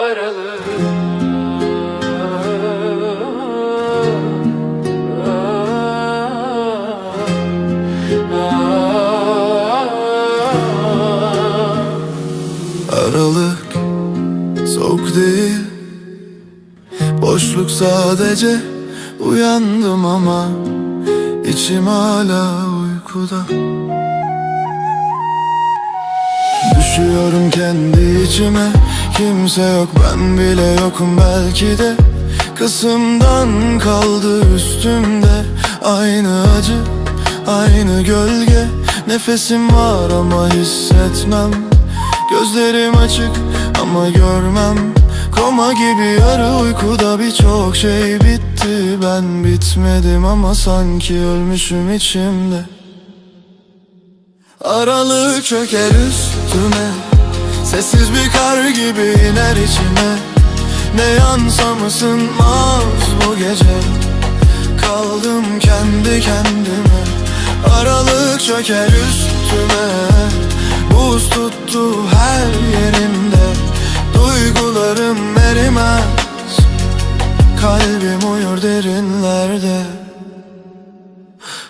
Aralık. Soğuk değil. Boşluk sadece Uyandım ama içim hala uykuda. Düşüyorum kendi içime Kimse yok ben bile yokum. Belki de Kısımdan kaldı üstümde. Aynı acı, aynı gölge. Nefesim var ama hissetmem. Gözlerim açık ama görmem. Koma gibi yarı uykuda birçok şey bitti. Ben bitmedim ama sanki ölmüşüm içimde. Aralık çöker üstüme Sessiz bir kar gibi iner içime. Ne yansam ısınmaz bu gece? Kaldım kendi kendime. Aralık çöker üstüme. Buz tuttu her yerimde. Duygularım erimez. Kalbim uyur derinlerde.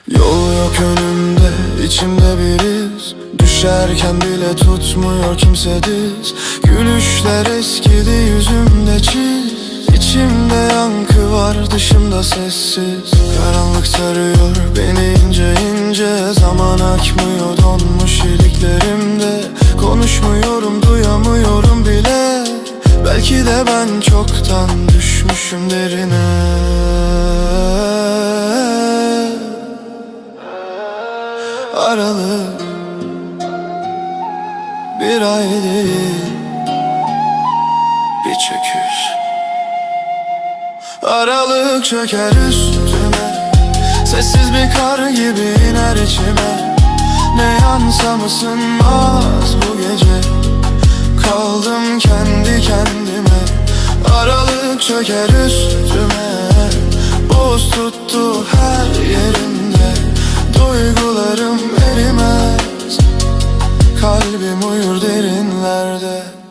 Yol yok önümde, içimde bir iz Düşerken bile tutmuyor kimse diz. Gülüşler eskidi yüzümde çiz. İçimde yankı var dışımda sessiz. Karanlık sarıyor beni ince ince. Zaman akmıyor donmuş iliklerimde. Konuşmuyorum duyamıyorum bile. Belki de ben çoktan düşmüşüm derine. Aralık Bir ay değil Bir çöküş. Aralık çöker üstüme. Sessiz bir kar gibi iner içime. Ne yansam ısınmaz bu gece? Kaldım kendi kendime. Aralık çöker üstüme. Buz tuttu her yerimde Duygularım erimez Kalbim uyur derinlerde.